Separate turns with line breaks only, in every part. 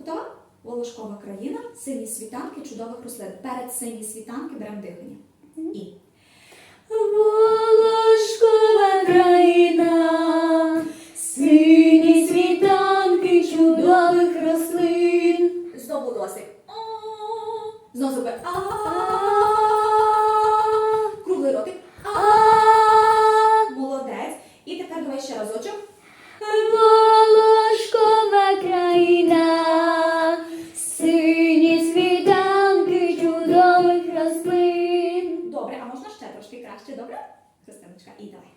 Готова? Волошкова країна, сині світанки чудових рослин. Перед сині світанки беремо дихання. І.
Волошкова країна, сині світанки чудових рослин.
Знову досить. Знову зуби. А. трошки краще, добре? Христиночка, і давай.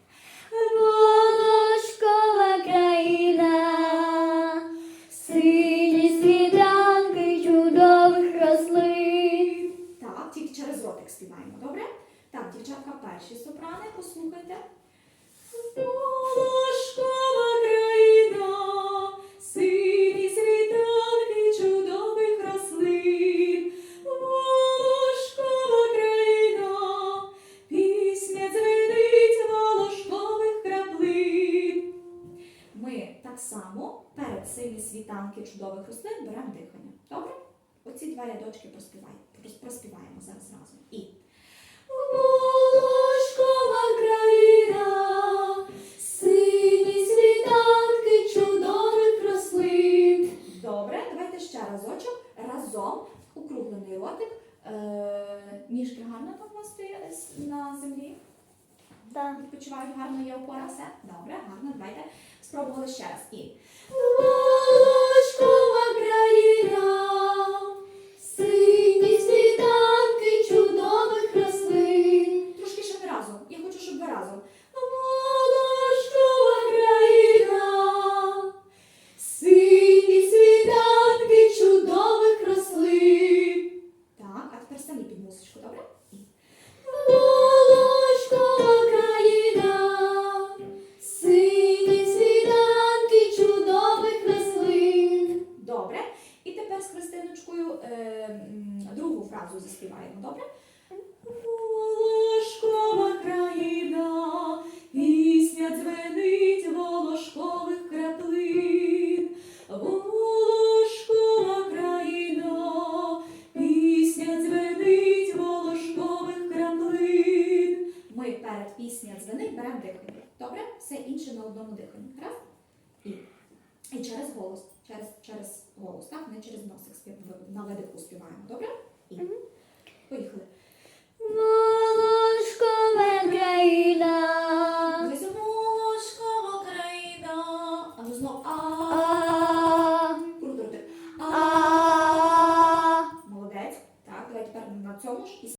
Волошкова країна, сині світанки чудових рослин.
Так, тільки через ротик співаємо, добре? Так, дівчатка, перші сопрани, послухайте. Волошкова світанки чудових рослин беремо дихання. Добре? Оці два рядочки проспіваємо, проспіваємо зараз разом. І.
Волошкова країна, сині світанки чудових рослин.
Добре, давайте ще разочок. Разом укруглений ротик. Е, ніжки гарно там у вас стоять на землі.
Так.
Відпочивають гарно, є опора, все. Добре, гарно. Давайте спробували ще раз. І. другу заспіваємо, добре? Волошкова країна, пісня дзвенить волошкових краплин. Волошкова країна, пісня дзвенить волошкових краплин. Ми перед пісня дзвенить беремо дихання. Добре? Все інше на одному диханні. Раз? І. І через голос, через, через голос, так? Не через носик спів, на видиху співаємо, добре? цьому ж і